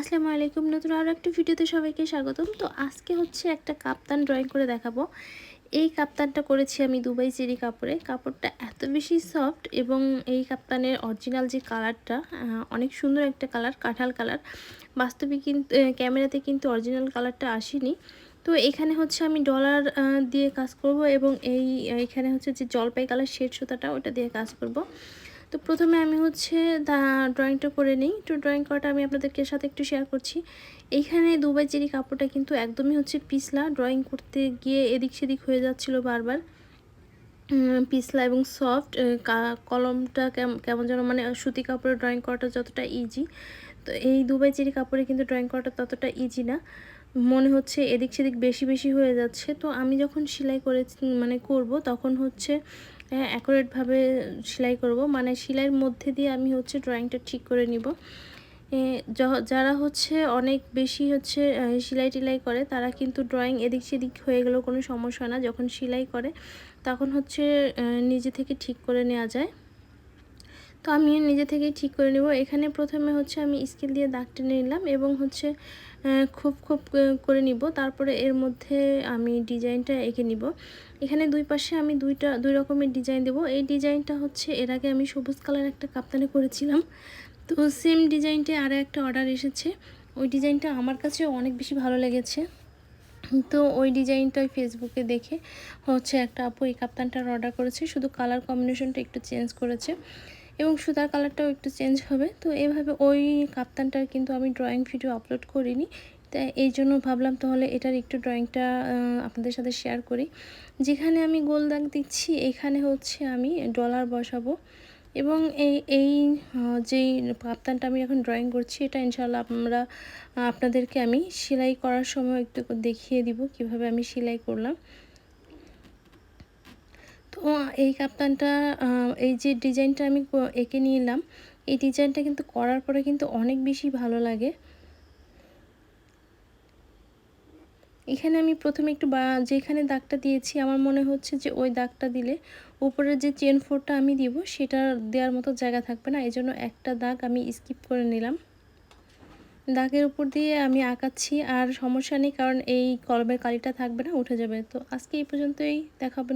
আসসালামু আলাইকুম। নতুন আরও একটা ভিডিওতে সবাইকে স্বাগতম। তো আজকে হচ্ছে একটা কাপ্তান ড্রয়িং করে দেখাবো। এই কাপ্তানটা করেছি আমি দুবাই চেরি কাপড়ে। কাপড়টা এত বেশি সফট এবং এই কাপ্তানের অরিজিনাল যে কালারটা অনেক সুন্দর একটা কালার কাঁঠাল কালার বাস্তবে কিন্তু ক্যামেরাতে কিন্তু অরিজিনাল কালারটা আসেনি। তো এখানে হচ্ছে আমি ডলার দিয়ে কাজ করব এবং এই, এখানে হচ্ছে যে জলপাই কালার শেড সুতাটা, ওটা দিয়ে কাজ করব। তো প্রথমে আমি হচ্ছে ড্রয়িংটা করে নিই। তো ড্রয়িং করাটা আমি আপনাদেরকে সাথে একটু শেয়ার করছি। এইখানে দুবাই চেরি কাপড়টা কিন্তু একদমই হচ্ছে পিছলা। ড্রয়িং করতে গিয়ে এদিক সেদিক হয়ে যাচ্ছিল বারবার। পিছলা এবং সফট কলমটা কেমন যেন মানে সুতি কাপড়ে ড্রয়িং করাটা যতটা ইজি তো এই দুবাই চেরি কাপড়ে কিন্তু ড্রয়িং করাটা ততটা ইজি না। মনে হচ্ছে এদিক সেদিক বেশি বেশি হয়ে যাচ্ছে। তো আমি যখন সেলাই করে মানে করব, তখন হচ্ছে অ্যাকুরেটভাবে সেলাই করব। মানে সেলাইয়ের মধ্যে দিয়ে আমি হচ্ছে ড্রয়িংটা ঠিক করে নিব। যারা হচ্ছে অনেক বেশি হচ্ছে সেলাই টিলাই করে, তারা কিন্তু ড্রয়িং এদিক সেদিক হয়ে গেলেও কোনো সমস্যা না। যখন সেলাই করে, তখন হচ্ছে নিজে থেকে ঠিক করে নেওয়া যায়। তো আমি নিজে থেকেই ঠিক করে নেব। এখানে প্রথমে হচ্ছে আমি স্কেল দিয়ে দাগ টেনে নিলাম এবং হচ্ছে খুব খুব করে নিব। তারপরে এর মধ্যে আমি ডিজাইনটা এঁকে নিব। এখানে দুই পাশে আমি দুইটা, দুই রকমের ডিজাইন দেব। এই ডিজাইনটা হচ্ছে, এর আগে আমি সবুজ কালার একটা কাপ্তানে করেছিলাম। তো সেম ডিজাইনটা আর একটা অর্ডার এসেছে। ওই ডিজাইনটা আমার কাছে অনেক বেশি ভালো লেগেছে। তো ওই ডিজাইনটা ফেসবুকে দেখে হচ্ছে একটা আপু এই কাপ্তানটার অর্ডার করেছে। শুধু কালার কম্বিনেশনটা একটু চেঞ্জ করেছে। এবং সুতার কালারটাও একটু চেঞ্জ হবে। তো এভাবে ওই কাপ্তানটার কিন্তু আমি ড্রয়িং ভিডিও আপলোড করিনি। তাই এই জন্য ভাবলাম তাহলে এটার একটু ড্রয়িংটা আপনাদের সাথে শেয়ার করি। যেখানে আমি গোল দাগ দিচ্ছি, এখানে হচ্ছে আমি ডলার বসাবো। এবং এই এই যেই কাপ্তানটা আমি এখন ড্রয়িং করছি, এটা ইনশাল্লাহ আমরা আপনাদেরকে আমি সেলাই করার সময় একটু দেখিয়ে দিব কীভাবে আমি সেলাই করলাম। এই কাপ্তানটা এই যে ডিজাইনটা আমি এঁকে নিলাম, এই ডিজাইনটা কিন্তু করার পরে কিন্তু অনেক বেশি ভালো লাগে। এখানে আমি প্রথমে একটু বা, যেখানে দাগটা দিয়েছি, আমার মনে হচ্ছে যে ওই দাগটা দিলে উপরের যে চেন ফোরটা আমি দিব, সেটা দেওয়ার মতো জায়গা থাকবে না এই জন্য একটা দাগ আমি স্কিপ করে নিলাম। দাগের উপর দিয়ে আমি আঁকাচ্ছি, আর সমস্যা নেই, কারণ এই কলমের কালিটা থাকবে না, উঠে যাবে। তো আজকে এই পর্যন্তই দেখাবে